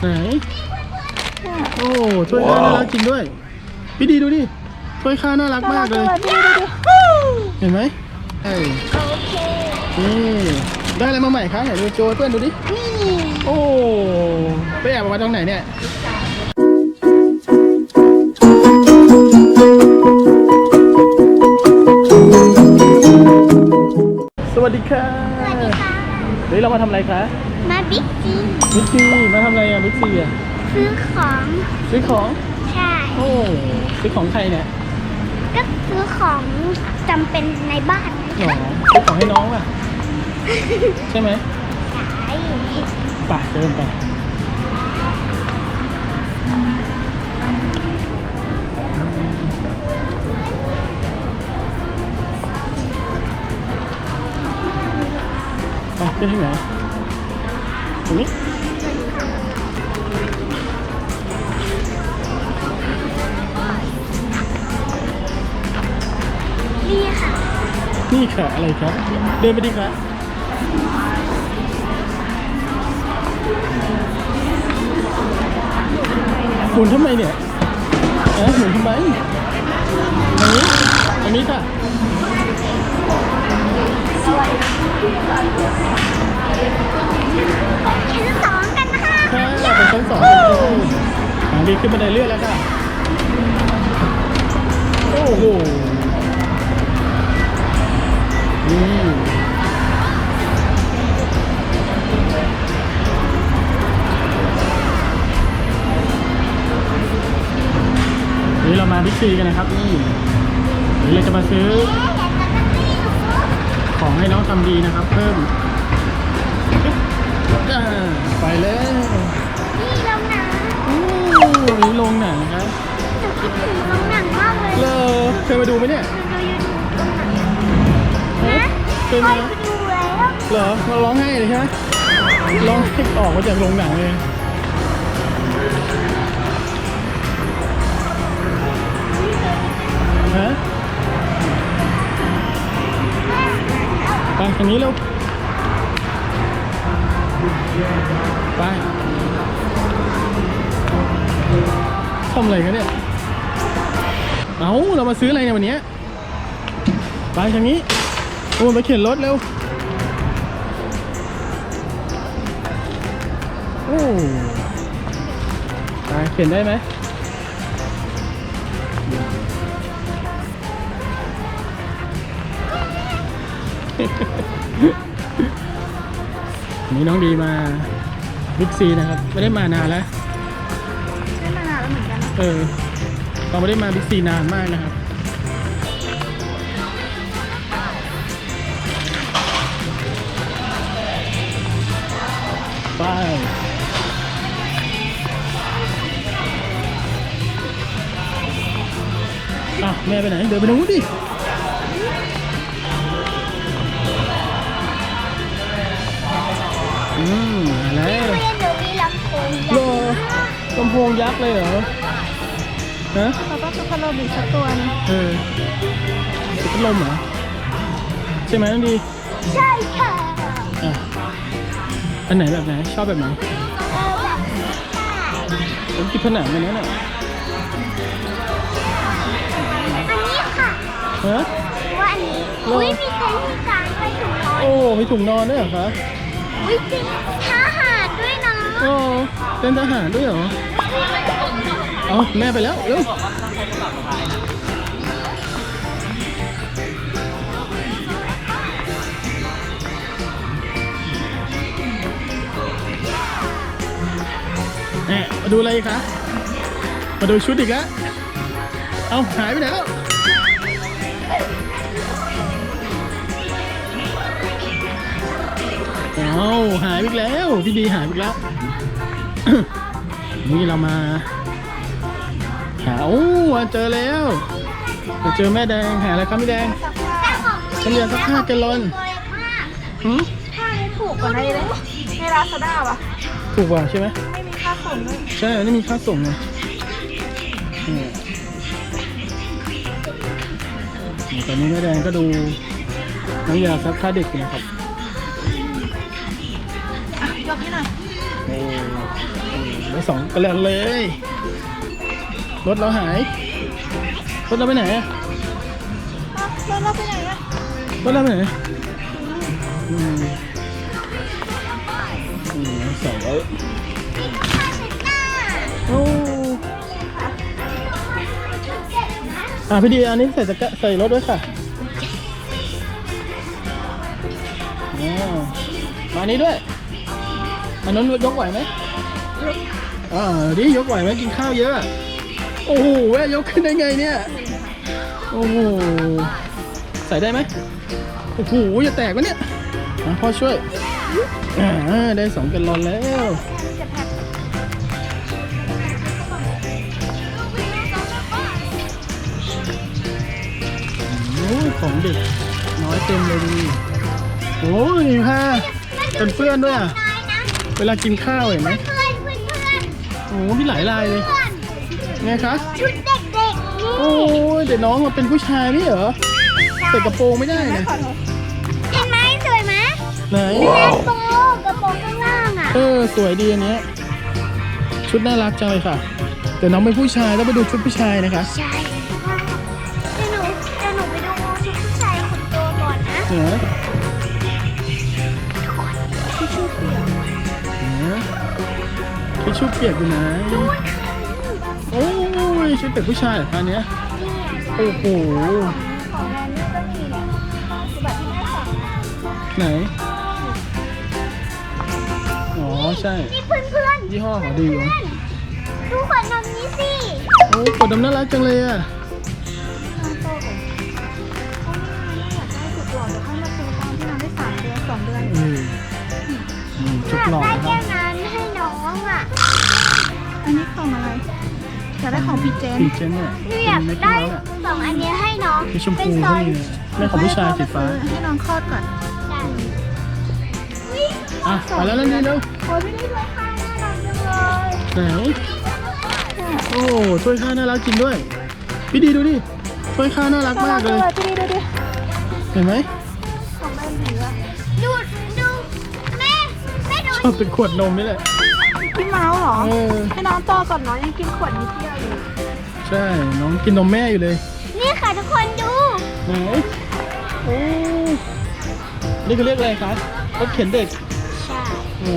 ไหนโอ้ถ้วยข้าวน่ารักจริงด้วย พี่ดีดูดิถ้วยข้าวน่ารักมากเลยดูดูดูเห็นไหมใช่โอเคนี่ได้อะไรมาใหม่คะไหนดูโจเพื่อนดูดินี่โอ้ไปแอบเอามาตรงไหนเนี่ยสวัสดีค่ะสวัสดีค่ะ เฮ้ยเรามาทำอะไรคะมาบิ๊กซีบิ๊กซีมาทำอะไรอะบิ๊กซีอะซื้อของซื้อของใช่โอ้ซื้อของใครเนี่ยก็ซื้อของจำเป็นในบ้านหรอซื้อของให้น้องอะใช่ไหมใช่ไป่ะเดินไป ขึ้นที่ไหนตรงนี้นี่ค่ะนี่ค่ะอะไรครับ เดินไปดิครับหมุนทำไมเนี่ยเอ๊ะหมุนทำไมอันนี้อันนี้ค่ะ ชั้นสองกันนะคะค่ะเป็นชั้นสองเลยอ่าดีขึ้นบันไดเลื่อนแล้วค่ะ โอ้โหนี่นี่เรามาบิ๊กซีกันนะครับนี่เดี๋ยวเราจะมาซื้อ ของให้น้องทำดีนะครับ เพิ่มอ่าไปแล้วนี่โรงหนังโอ้นี่โรงหนังครับหนูคิดถึงโรงหนังมากเลยเลอเคยมาดูไหมเนี่ยดูยูทูบโรงหนังฮะเคเคยยมาไปดูแล้วเหรอมาร้องไห้เลยใช่ไหมร้องให้ออกมาจากโรงหนังเลยฮะ ไปทางนี้เร็วไปทำอะไรกันเนี่ย เอาเรามาซื้ออะไรเนี่ยวันนี้ ไปทางนี้โอ้ไปเข็นรถเร็ว โอ้ไปเข็นได้ไหม นนี้น้องดีมาบิ๊กซีนะครับ ไม่ได้มานานแล้วได้มานานแล้วเหมือนกันเออเราไม่ได้มาบิ๊กซีนานมากนะครับไปอะแม่ไปไหน เดินไปตรงนู้นดิ โพงยักษ์เลยเหรอฮะเราต้องซื้อพัดลมอีกสักตัวนึงเออติดพัดลมเหรอ ใช่ไหมน้องดี ใช่ค่ะอะอันไหนแบบไหนชอบแบบไหนเออแบบผมติดผนังมันนั่นน่ะอันนี้ค่ะฮะว่าอันนี้ เหรออุ้ยมีเต็นท์ที่กลางไว้ถุงนอนโอ้มีถุงนอนด้วยเหรอคะ อุ้ยจริง โอ้เป็นทหารด้วยเหรอเอาแม่ไปแล้วเร็วแหมมาดูอะไรอีกคะ มาดูชุดอีกแล้ว เอาหายไปไหนแล้ว เอาหายไปอีกแล้ว พี่ดีหายไปอีกแล้ว นี่เรามาหาโอ้เจอแล้วเราเจอแม่แดงหาอะไรครับแม่แดงฉันเรียนสักห้าแกลลอนหืมถ้าไม่ถูกกว่าในเลยในลาซาด้าปะถูกกว่าใช่ไหมไม่มีค่าส่งด้วยใช่ไม่มีค่าส่งไงนี่นี่ตอนนี้แม่แดงก็ดูน้ำยาซักผ้าเด็กอยู่นะครับ น่อยโอ้ได้สองกระแลนเลย รถเราหาย รถเราไปไหนอะแล้วเราไปไหนอะรถเราไปไหนอืมอืมใส่ไว้นี่ก็ผ้าเช็ดหน้าโอ้อะพี่ดีอันนี้ใส่ตะกร้าใส่รถด้วยค่ะอ่ามาอันนี้ด้วย อันนั้นยกไหวไหมอ่าดิยกไหวไหมกินข้าวเยอะ โอ้โหแม่ยกขึ้นได้ไงเนี่ย โอ้โห ใส่ได้ไหมโอ้โหจะแตกวะเนี่ยอะพ่อช่วยอ่าได้สองกันลอนแล้วโอ้ยของเด็กน้อยเต็มเลยดีโอ้ยค่ะเป็นเพื่อนด้วยอะ เวลากินข้าวเห็นไหมเพื่อนเพื่อนเพื่อนโอ้มีหลายลายเลยเพื่อนไงคะชุดเด็กๆนี่โอ้ยแต่น้องมาเป็นผู้ชายไม่เหรอใส่กระโปรงไม่ได้นะเห็นไหมสวยไหมไหนแม่โปรงกระโปรงข้างล่างอะเออสวยดีอันเนี้ยชุดน่ารักจังเลยค่ะแต่น้องเป็นผู้ชายต้องไปดูชุดผู้ชายนะคะใช่เดี๋ยวหนูเดี๋ยวหนูไปดูชุดผู้ชายคนโตก่อนนะเหนือ ทิชชู่เปียกอยู่ไหนโอ้ยชุดเด็กผู้ชายเหรอคะอันเนี้ยโอ้โหของแรนนี่ก็มีเนี่ยคือแบบที่แม่สั่งไหน อ๋อใช่นี่เพื่อนเพื่อนยี่ห้อของดีอยู่ดูขวดนมนี้สิโอ้กดน้ำน่ารักจังเลยอะข้างโตก่อนเขาไม่อยากได้สุดหล่อเดี๋ยวค่อยมาซื้อตอนที่น้องได้สามเดือนสองเดือนอืมอืมชุดหล่อได้นะคแก้รับ อันนี้ของอะไรอยากได้ของพีเจนพีเจนเนี่ยพี่อยากเป็นได้เม็ดมะพร้าวเนี่ยสองอันนี้ให้น้องมีชมเป็พูนซก็อยมีแม่ของผู้ชายสีฟ้า ให้น้องคลอดก่อนใช่อะไปแล้วแล้วนี่เร็วโอ้ยพี่นี่ด้วยค่ะน่ารักจังเลยไหนโอ้ถ้วยข้าวน่ารักจริงด้วย พี่ดีดูดิถ้วยข้าวน่ารักมากเลย พี่ดีดูดิเห็นไหมของแม่หนีอะดูดูแม่แม่ดูชอบเป็นขวดนมนี่แหละ พี่เมาส์เหรอ เออให้น้องโตก่อนน้องยังกินขวดนิดเดียวอยู่ใช่ น้องกินนมแม่อยู่เลยนี่ค่ะทุกคนดู ไหนโอ้นี่เขาเรียกอะไรคะรถเข็นเด็กใช่ โอ้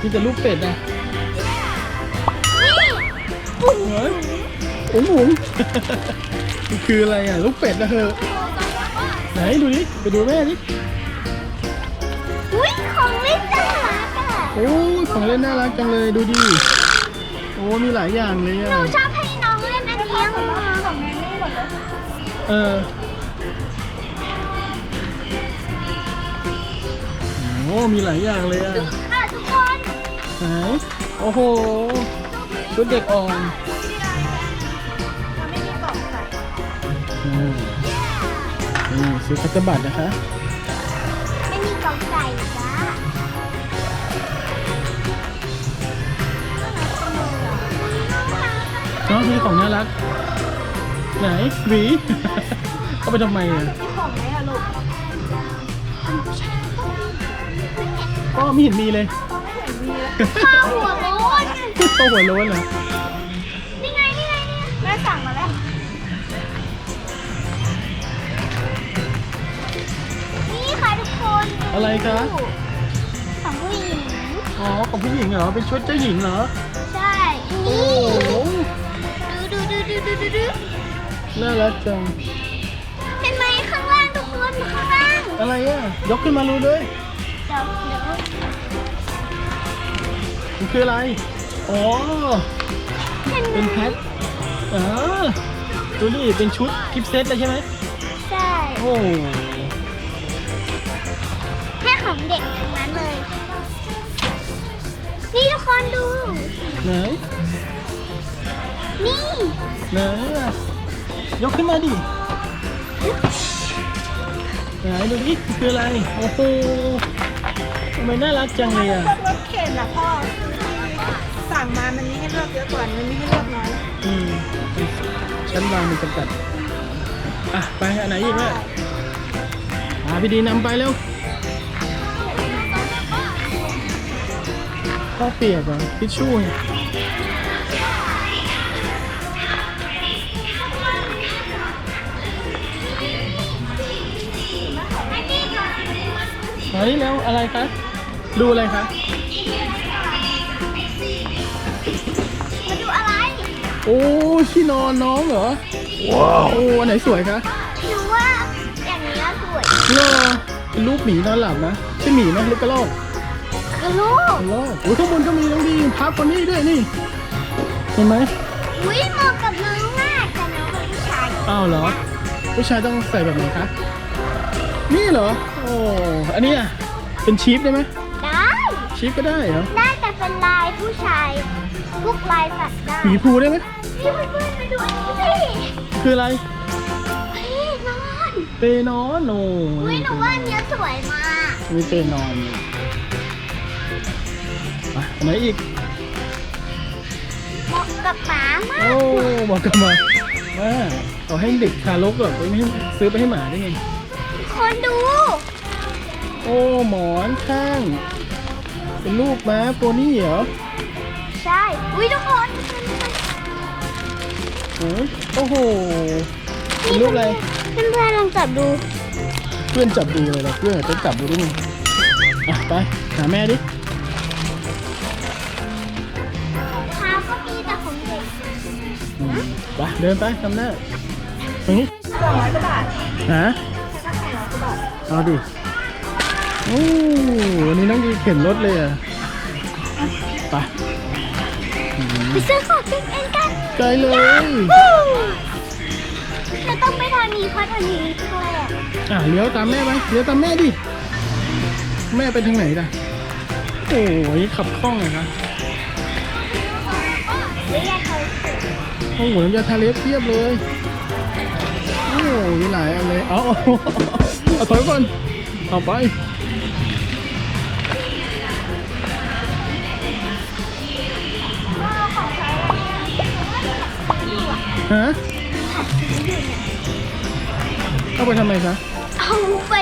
นี่แต่ลูกเป็ดนะนี่ปุ่นเหรอโอ้หมูมันคืออะไรอะ ลูกเป็ดนะเธอไหนดูดิไปดูแม่ดิ โอ้ยของเล่นน่ารักจังเลยดูดิ โอ้ มีหลายอย่างเลยหอะ นูชอบให้น้องเล่นอันนี้ค่ะของแม่นี่หมดเลยเออ โอ้ มีหลายอย่างเลยอะค่ะทุกคนไหนโอ้โห ชุดเด็กอ่อนมันไม่มีกล่องใส่อืมนี่ซื้อคัตเตอร์บัตรนะคะ น้องมีของน่ารัก ไหนหวี เอาไปทำไมอะมีของไหมอะลูกก็ไม่เห็นมีเลยไม่เห็นมีเลยข้าวหัวโล้นโตหัวโล้นเหรอ นี่ไง นี่ไงนี่ไงแม่สั่งมาแล้ว นี่ค่ะทุกคนอะไรคะ ของผู้หญิง อ๋อ ของผู้หญิงเหรอ เป็นชุดเจ้าหญิงเหรอ ใช่โอ้นี่ น่ารักจังเห็นไหมข้างล่างทุกคนข้างล่างอะไรอะ ยกขึ้นมาดูเลยเดี๋ยวเดี๋ยวมันคืออะไรอ๋อเห็นไหมเป็นแพ็คอ๋อดูดิเป็นชุดกิฟต์เซตเลยใช่ไหมใช่โอ้แค่ของเด็กทั้งนั้นเลย นี่ทุกคนดูไหน นี่ไหนอะยกขึ้นมาดิไหนดูดิคืออะไร โอ้โหทำไมน่ารักจังเลยอะพวกรถเข็นอะพ่อ สั่งมามันมีให้เลือกเยอะกว่ามันมีให้เลือกน้อยอืมชั้นวางมีจำกัด อะ ไปอันไหนอีกแม่พาพี่ดีนำไปเร็วผ้าเปียกเหรอทิชชู่ เนี่ยมานี่แล้วอะไรคะ ดูอะไรคะ มาดูอะไร โอ้ที่นอนน้องเหรอ ว้าว โอ้อันไหนสวยคะหนูว่าอย่างนี้สวยเลอเป็นรูปหมีนอนหลับนะใช่หมีไหมลูกกระรอกกระลูกกระรอกโอ้ยข้างบนก็มีน้องดีพับคนนี้ด้วยนี่ เห็นไหมอุ้ยเหมาะกับน้องมากแต่น้องเป็นผู้ชายอ้าวเหรอ ผู้ชายต้องใส่แบบไหนคะ นี่เหรอ โอ้ อันนี้อะ เป็นชีฟได้ไหมได้ ชีฟก็ได้เหรอ ได้แต่เป็นลายผู้ชายทุกลายสัตว์ได้หมีภูได้ไหมนี่เพื่อนๆมาดูอันนี้สิคืออะไรนี่นอนเปนอนโอ้อุ้ยหนูว่าอันเนี้ยสวยมากมีเปนอนอะอันไหนอีก เหมาะกับหมามาก โอ้บอกกันมาว่าเอาให้เด็กทารกแบบไม่ให้ซื้อไปให้หมาได้ไง คนดู โอ้หมอนข้าง เป็นรูปม้าโปนี่เหรอใช่ อุ้ยทุกคน โอ้ยโอ้โห เป็นรูปอะไร เพื่อนๆลองจับดู เพื่อนจับดูเลยเหรอเพื่อนจะจับดูด้ไงอะไป หาแม่ดิ เท้าก็มีแต่ของเด็ก อืมไปเดินไปทำหน้าตรงนี้สองร้อยกว่าบาทฮะ เอาดิ โอ้วันนี้น้องดีเข็นรถเลยอะ ไปอืมไปซื้อของกินเองกันไกลเลยจะต้องไปทางนี้เพราะทางนี้แคบอะเลี้ยวตามแม่ไปเลี้ยวตามแม่ดิ แม่ไปทางไหนล่ะ โอ้ยขับคล่องเลยนะ หรืออยากเขาสุดโอ้โหน้ำยาทาเล็บเทียบเลย โอ้โหมีหลายอันเลย เอาเอา เอาถอยก่อนเอาไปฮะเอาไปทำไมคะเอาไป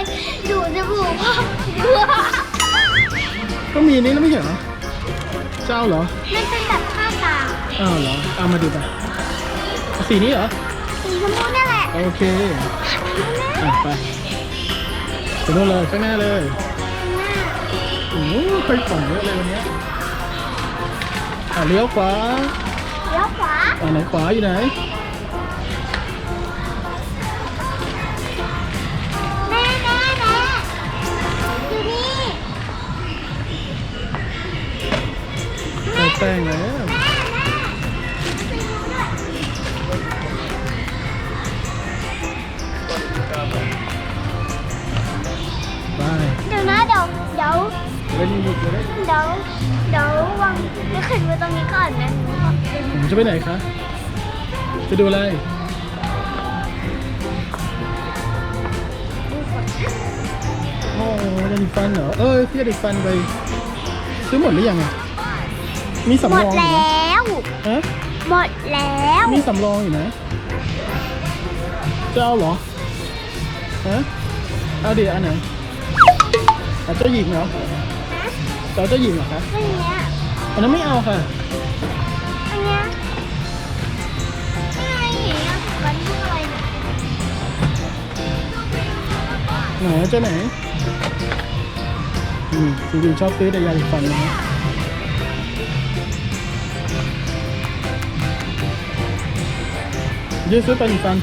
ดูจมูกพ่อก็มีนี่แล้วไม่ใช่เหรอเจ้าเหรอมันเป็นแบบผ้าตาอ้าวเหรอเอามาดูไปเอาสีนี้เหรอสีชมพูนั่นแหละโอเคอะไป ไปนู่นเลยข้างหน้าเลยโอ้โหไปฝั่งเยอะเลยวันเนี้ยอะเลี้ยวขวาเลี้ยวขวาอะไหนขวาอยู่ไหนแม่แม่แม่อยู่นี่ใส่แป้งแล้ว เล่นอีกเลยเดี๋ยวเดี๋ยววางจะขึ้นไว้ตรงนี้ก่อนนะหนูขอเป็นผมจะไปไหนคะ จะดูอะไรดูก่อนโอ้ยาดิฟันเหรอ เออพี่ยาดิฟันไป ซื้อหมดหรือยังอะมีสำหมรดองอยู่แล้นะวฮะหมดแล้วมีสำรองอยู่นะ จะเอาเหรอ ฮะ เอาดิอันไหนเอาเจ้าหญิงเหรอจะ เอาเจ้าหญิงเหรอคะอันเนี้ยอันนั้นไม่เอาค่ะ อันเนี้ยนี่ไงอย่างเงี้ยกันทุกอะไรเนี่ยไหนเจ้าไหนอืมจริงๆชอบซื้อแต่ยาสีฟันนะยืดซื้อไปสีฟัน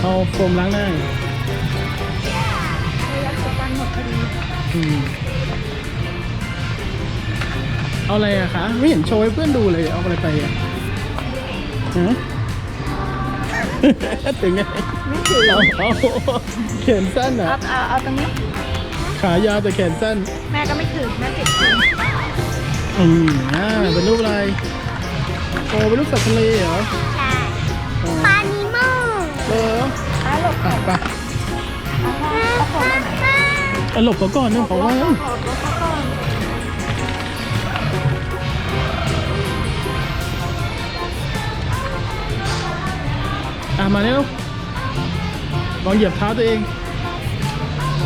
เอาโฟมล้างหน้า อืมเอาอะไรอะคะ ไม่เห็นโชว์ให้เพื่อนดูเลยเอาอะไรไปอะฮะ ถึงไงไม่ถือเอาเอาแขนสั้นเอาอะเอาเอาตรงนี้ ขายาวแต่แขนสั้น แม่ก็ไม่ถือแม่ติดถืออืมอ่าเป็นรูปอะไรโอ้เป็นรูปสัตว์ทะเลเหรอใช่อ๋อปลานิโม่เออเอาหลบ อะไป หลบเขาก่อนนะเขาว่าอะมาเร็วลองเหยียบเท้าตัวเอง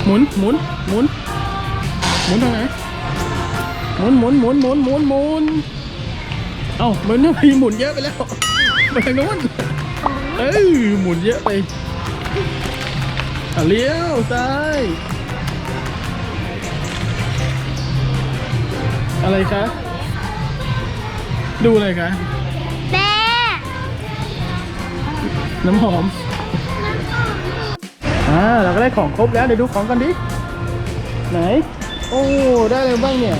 หมุนหมุนหมุนหมุนทางไหนหมุนหมุนหมุนหมุนหมุนหมุนเอ้ามันทำไมหมุนเยอะไปแล้วไปทางโน้นเอ้ยหมุนเยอะไปอะเลี้ยวซ้าย อะไรคะ ดูอะไรคะ แม่น้ำหอม อ่า เราก็ได้ของครบแล้ว เดี๋ยวดูของกันดิ ไหน โอ้ ได้อะไรบ้างเนี่ย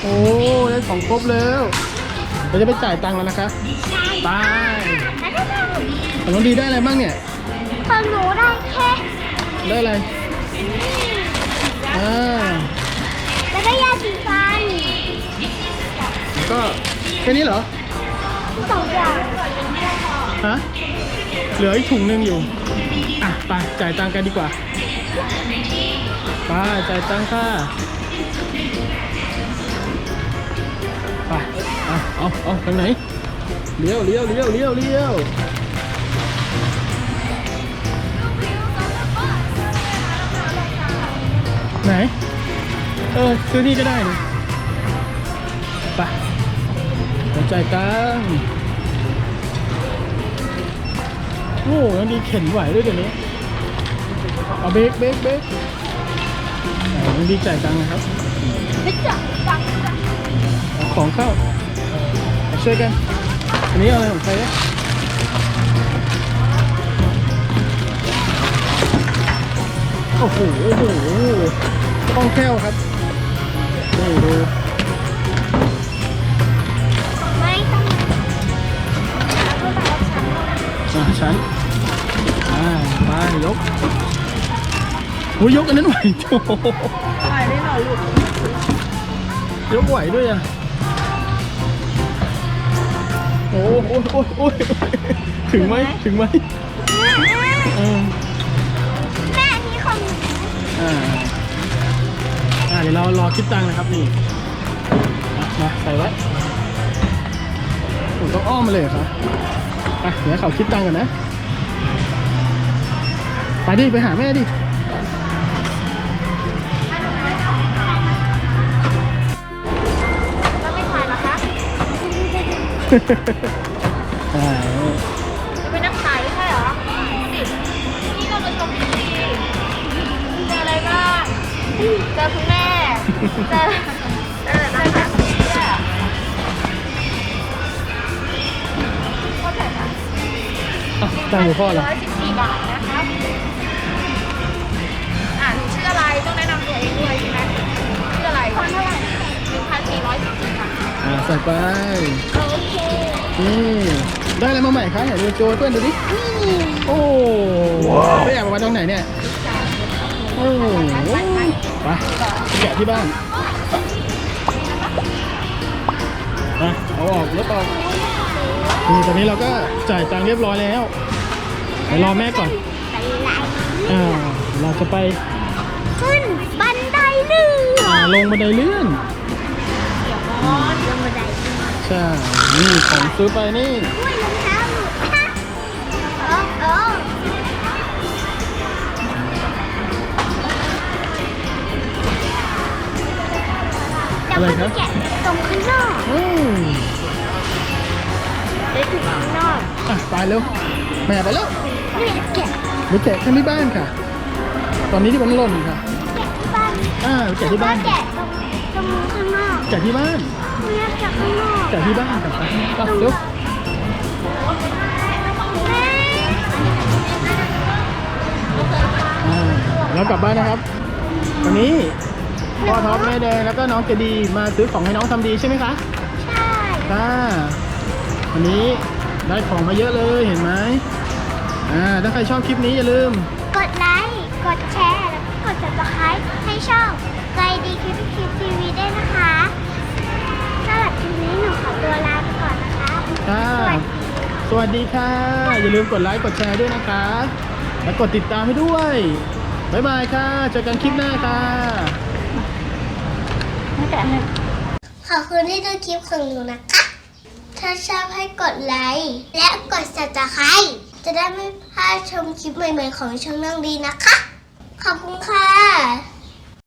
โอ้ ได้ของครบแล้ว เราจะไปจ่ายตังค์แล้วนะคะไปของน้องดีได้อะไรบ้างเนี่ย ของหนูได้แค่ ได้อะไร อ่า ก็แค่นี้เหรอสองอย่างฮะเหลืออีกถุงหนึงอยู่ อะไปจ่ายตังค์กันดีกว่าไปจ่ายตังค์ค่ะไปเอาเอาเอาทางไหนเลี้ยวเลี้ยวเลี้ยวเลี้ยวเลี้ยวไหน เออซื้อนี่ก็ได้นี่ไป ไปจ่ายตังโอ้ยังดีเข็นไหวด้วยเดี๋ยวนี้ เอาเบรกเบรกเบรกอ่ายังดีจ่ายตังค์นะครับไม่จับตังของเข้า ช่วยกัน อันนี้อะไรของใครเนี่ยโอ้โห โอ้โหคล่องแคล่วครับนี่ดู อ่าชั้นอ่าไปยกโอ้ยยกอันนั้นไหวโอ้โหถ่ายได้เหรอลูกยกไหวด้วยอะโอ้โหโอ้ยโอ้ยโอ้ยถึงไหมถึงไหมเออแม่อันนี้ของหนูอ่าอ่าเดี๋ยวเรารอคิดตังค์นะครับนี่อะมาใส่ไว้ผมต้องอ้อมมาเลยเหรอครับ อะเดี๋ยวเขาคิดตังค์กันนะ ไปดิ ไปหาแม่ดิเราไม่ถ่ายหรอคะอ่าจะเป็นนักขายใช่เหรอดินี่เรามาชมทีวีเจออะไรบ้าง เจอคุณแม่ เจอเจอ ตังค์หัวพ่อเหรอร้อยสิบสี่บาทนะคะอ่าหนูชื่ออะไรต้องแนะนำตัวเองด้วยใช่ไหมชื่ออะไรคนเท่าไหร่หนึ่งพันสี่ร้อยสิบสี่บาทอ่าใส่ไปโอเคนี่ได้อะไรมาใหม่คะไหนดูโจยเพื่อนดูดินี่โอ้ไปแอบเอามาตรงไหนเนี่ยโอ้โหไปแกะที่บ้านอะเอาออกลบออก นี่ตอนนี้เราก็จ่ายตังค์เรียบร้อยแล้วเดี๋ยวรอแม่ก่อนเป็นไรอ่าเราจะไปขึ้นบันไดหนึ่งอ่าลงบันไดเลื่อนอ๋อลงบันไดใช่นี่ของซื้อไปนี่อุ้ยรองเท้าหนูเออเออเดี๋ยวอะไรเขาครัจะบแกะตรงข้างนอกอืม เดี๋ยวถึงข้างนอกอะไปเร็วแม่ไปแล้วนี่แกะไปแกะข้างที่บ้านค่ะ ตอนนี้ที่มันหล่นค่ะแกะที่บ้านอ่าไปแกะที่บ้านแกะตรงตรงข้างนอกแกะที่บ้านเนี่ยแกะข้างนอกแกะที่บ้านค่ะไปอะเร็วแม่อ่าแล้วกลับบ้านนะครับ วันนี้พ่อท็อปแม่แดงแล้วก็น้องเจดีมาซื้อของให้น้องทำดีใช่ไหมคะ ใช่ค่ะ วันนี้ได้ของมาเยอะเลยเห็นไหมอ่าถ้าใครชอบคลิปนี้อย่าลืม กดไลค์ กดแชร์ แล้วก็กด subscribe ให้ช่องไกดีคลิปคลิปทีวีด้วยนะคะสำหรับคลิปนี้หนูขอตัวลาไปก่อนนะคะค่ะสวัสดีสวัสดีค่ะ อย่าลืมกดไลค์ กดแชร์ด้วยนะคะ และกดติดตามให้ด้วย บ๊ายบายค่ะ เจอกันคลิปหน้าค่ะไม่แกะให้ขอบคุณที่ดูคลิปของหนูนะคะ ถ้าชอบให้กดไลค์และกด subscribe จะได้ไม่พลาดชมคลิปใหม่ๆของช่องน้องดีนะคะ ขอบคุณค่ะ